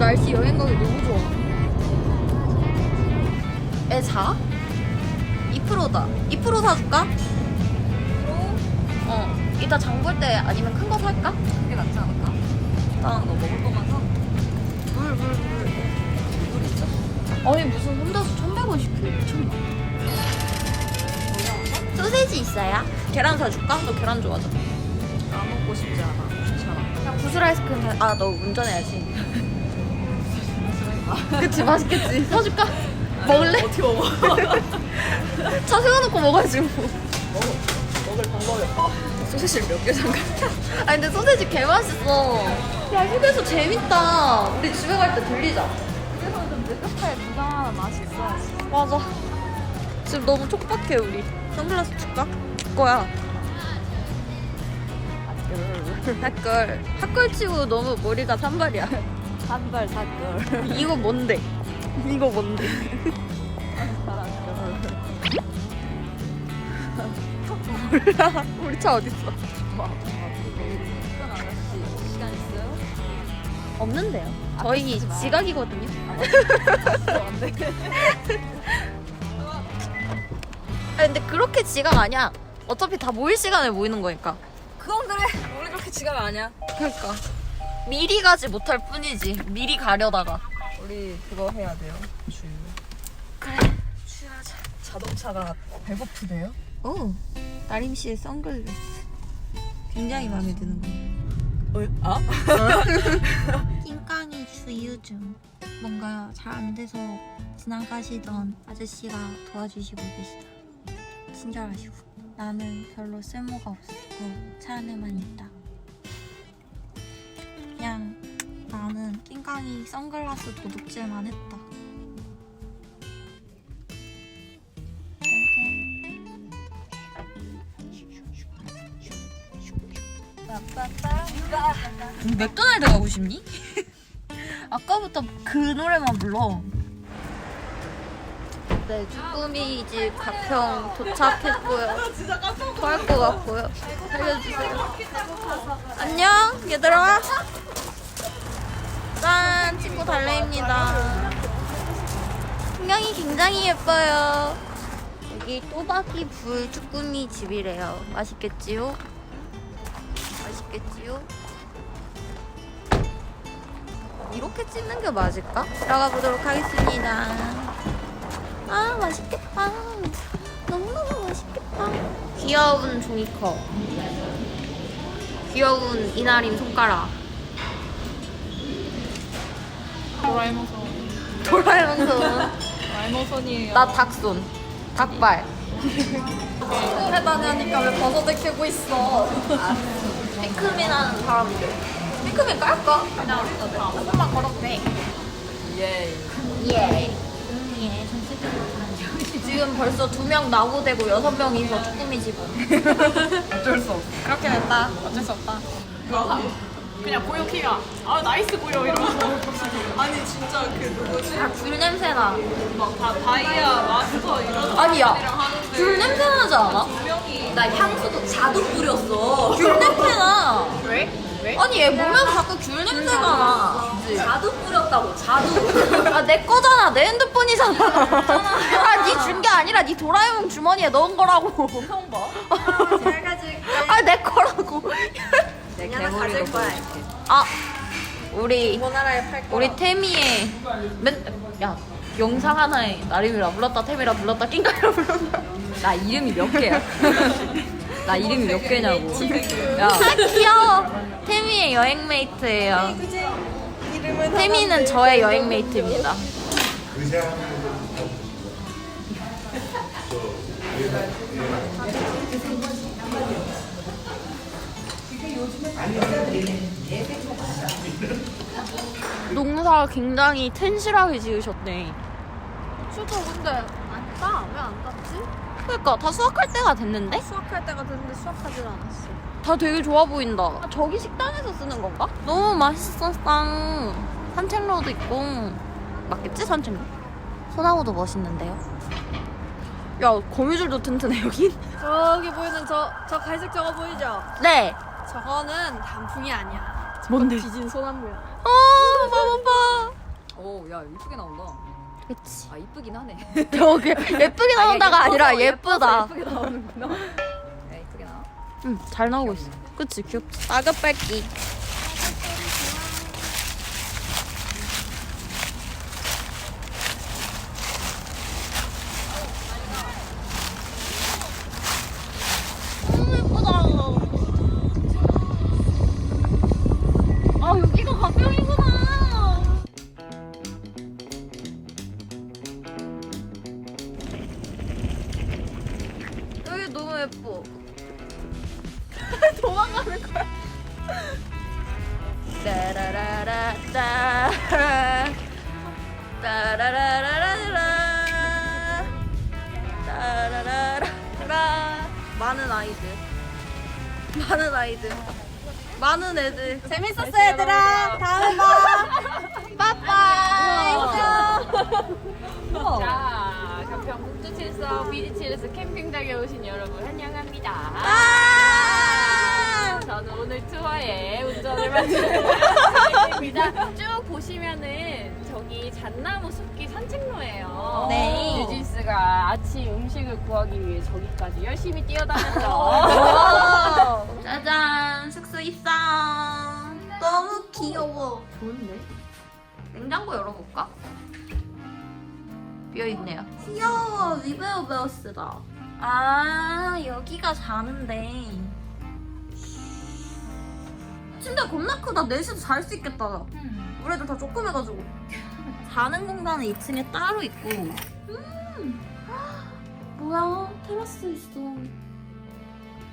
날씨 여행 가기 너무 좋아 애 자? 2%다. 2% 사줄까? 어. 이따 장 볼 때 아니면 큰 거 살까? 그게 낫지 않을까? 일단 너 먹을 거만 사. 물, 물, 물. 물 있어? 아니 무슨 혼자서 1100원씩 해. 소세지 있어요? 계란 사줄까? 너 계란 좋아하잖아. 안 먹고 싶지 않아. 귀찮아. 그냥 구슬 아이스크림 사- 아, 너 운전해야지. 그치, 맛있겠지. 사줄까? 먹을래? 어떻게 먹어? 차 세워놓고 먹어야지 뭐. 먹을 방법이 없다. 소시지를 몇 개 잠깐. 아 근데 소세지 개 맛있어. 야 휴게소 재밌다. 우리 집에 갈 때 들리자. 그래서 좀 느긋하게 구경하는 맛이 있어. 맞아. 지금 너무 촉박해 우리. 선글라스 줄까? 줄 거야. 핫걸. 핫걸 치고 너무 머리가 산발이야. 한발 사걸. 이거 뭔데? 이거 뭔데? 몰라. 우리 차 어딨어? 큰 아저씨 시간 있어요? 없는데요. 아, 저희. 지각이거든요. 안 돼. 아 근데 그렇게 지각 아니야. 어차피 다 모일 시간에 모이는 거니까. 그건 그래. 우리 그렇게 지갑 아니야. 그러니까 미리 가지 못할 뿐이지. 미리 가려다가. 우리 그거 해야 돼요. 주. 그래. 취하자. 자동차가 배고프대요? 오. 나림 씨의 선글라스. 굉장히 마음에 드는 거. 어? 아? 낑깡이 주유 중. 뭔가 잘 안 돼서 지나가시던 아저씨가 도와주시고 계시다. 친절하시고. 나는 별로 쓸모가 없고 차 안에만 있다. 그냥 나는 낑깡이 선글라스 도둑질만 했다. 맥도날드 가고 싶니? 아까부터 그 노래만 불러. 네, 쭈꾸미 집 가평 도착했고요. 토할 것 같고요. 살려주세요. 안녕, 얘들아. 짠, 친구 달래입니다. 풍경이 굉장히 예뻐요. 여기 또박이 불 쭈꾸미 집이래요. 맛있겠지요? 맛있겠지요? 이렇게 찍는 게 맞을까? 들어가 보도록 하겠습니다. 아, 맛있겠다. 너무너무 맛있겠다. 귀여운 종이컵. 귀여운 이나림 손가락. 도라에몽 손. 도라에몽 손. 도라에몽 손이에요. 나 닭손. 닭발. 해다냐니까 왜 버섯을 캐고 있어? 피크민 하는 사람들. 피크민 깔까? 그냥 조금만 걸어도 돼. 예. 예. 예, 전 세계로 지금 벌써 두 명 나고되고 여섯 명이서 쭈꾸미 집은. 어쩔 수 없어. 그렇게 됐다. 어쩔 수 없다. 그 냥 고요 키가 아 나이스 고요 이러면서 아니 진짜 그 누구지? 아, 귤 냄새 나. 막다 다이아 마스터 이런 아니야. 하는데 귤 냄새 나지 않아? 분명히 나 향수도 자두 뿌렸어. 귤 냄새 나. 왜? 왜? 아니 얘 보면 자꾸 귤 냄새가 나. 자두 뿌렸다고 자두 아 내 거잖아. 내 핸드폰이잖아. 아, 네준게 아니라 네 도라에몽 주머니에 넣은 거라고. 처음 봐. 아, 내 거라고. 내 개머리도 보여줄게. 아, 우리 나라에 팔 우리 태미의 맨, 야 영상 하나에 나림이라 불렀다 태미라 불렀다 낑가이라 불렀다. 나 이름이 몇 개야? 나 이름이 몇 개냐고. 야, 아 귀여워. 태미의 여행 메이트예요. 태미는 저의 여행 메이트입니다. 농사 굉장히 텐실하게 지으셨네. 수도 근데 안 따? 왜 안 땄지? 그러니까 다 수확할 때가 됐는데? 수학할 때가 됐는데 수학하질 않았어. 다 되게 좋아 보인다. 아, 저기 식당에서 쓰는 건가? 너무 맛있었어. 산책로도 있고. 맞겠지 산책로? 소나무도 멋있는데요. 야 거미줄도 튼튼해 여긴. 저기 보이는 저 저 갈색 저거 보이죠? 네. 저거는 단풍이 아니야. 뭔데? 지진 소나무야. 어, 봐봐 봐. 오 야 이쁘게 나온다. 그치. 아 이쁘긴 하네. 저게 예쁘게 나온다가 아니라 예쁘다. 예쁘게 나오는구나. 야 이쁘게 나와. 응, 잘 나오고 있어. 그치, 귀엽지. 따뜻뺄기. 예뻐. 도망가는 거야. 따라라라 따 따라라라라라 따라라라라. 많은 아이들. 많은 아이들. 많은 애들. 재밌었어 얘들아. 다음에 봐. 빠빠이. 자, 가평 북두칠성 비지칠에서 캠핑장에 오신 여러분 환영합니다. 아 저는 오늘 투어에 운전을 맡습니다. 쭉 보시면은 저기 잣나무 숲길 산책로예요. 네. 뉴진스가 아침 음식을 구하기 위해 저기까지 열심히 뛰어다녔죠. 짜잔 숙소 입성 너무 귀여워 좋은데 냉장고 열어볼까? 비어있네요. 귀여워 리베어 베어스다. 아 여기가 자는데. 침대 겁나 크다. 넷이서 잘수 있겠다. 우리 애들 다 조그매가지고. 자는 공간은 2층에 따로 있고. 음. 뭐야? 테라스 있어.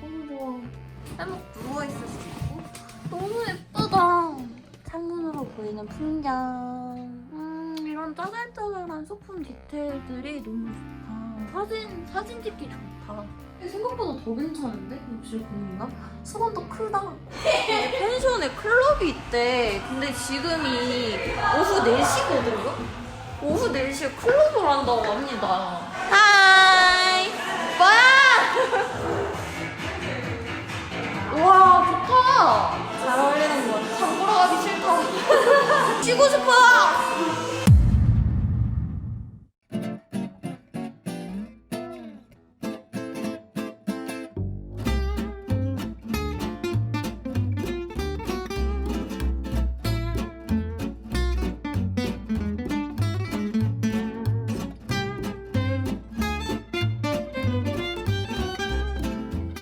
너무 좋아. 해먹 누워 있을 수 있고. 너무 예쁘다. 창문으로 보이는 풍경. 짜잘짜잘한 소품 디테일들이 너무 좋다. 사진 사진 찍기 좋다. 생각보다 더 괜찮은데 욕실 보니까 수건도 크다. 펜션에 클럽이 있대. 근데 지금이 오후 4시거든요. 오후 4시에 클럽을 한다고 합니다. 하이 뭐야?